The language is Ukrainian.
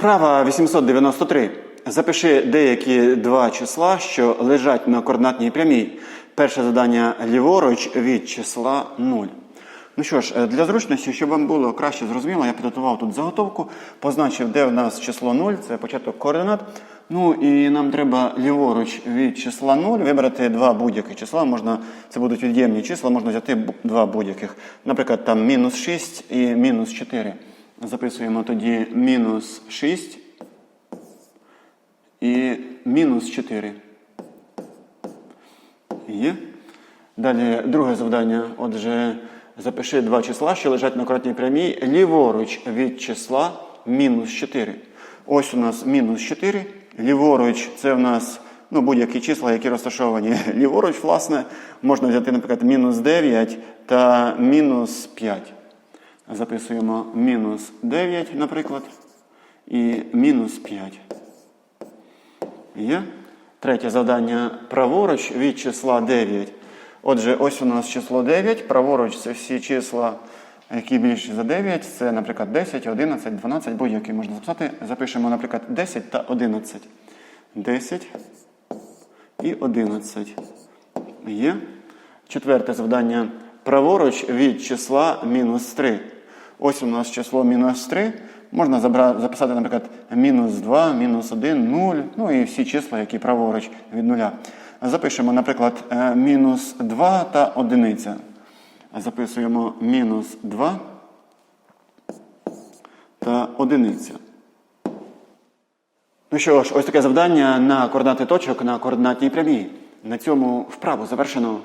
Вправа 893. Запиши деякі два числа, що лежать на координатній прямій. Перше завдання ліворуч від числа 0. Ну що ж, е, для зручності, щоб вам було краще зрозуміло, я підготував тут заготовку, позначив, де в нас число 0, це початок координат. Ну і нам треба ліворуч від числа 0 вибрати два будь-яких числа. Можна, це будуть від'ємні числа, можна взяти два будь-яких. Наприклад, там мінус 6 і мінус 4. Записуємо тоді мінус 6 і мінус 4. Є. Далі друге завдання. Отже, запиши два числа, що лежать на коротній прямій, ліворуч від числа мінус 4. Ось у нас мінус 4. Ліворуч це в нас ну, будь-які числа, які розташовані ліворуч, власне. Можна взяти, наприклад, мінус 9 та мінус 5. Записуємо мінус 9, наприклад, і мінус 5. Є. Третє завдання праворуч від числа 9. Отже, ось у нас число 9. Праворуч це всі числа, які більші за 9. Це, наприклад, 10, 11, 12, будь-які можна записати. Запишемо, наприклад, 10 та 11. 10 і 11. Є. Четверте завдання. Праворуч від числа мінус 3. Ось у нас число мінус 3. Можна записати, наприклад, мінус 2, мінус 1, 0, ну і всі числа, які праворуч від нуля. Запишемо, наприклад, е, мінус 2 та одиниця. Записуємо мінус 2 та одиниця. Ну що ж, ось таке завдання на координати точок на координатній прямій. На цьому вправу завершено.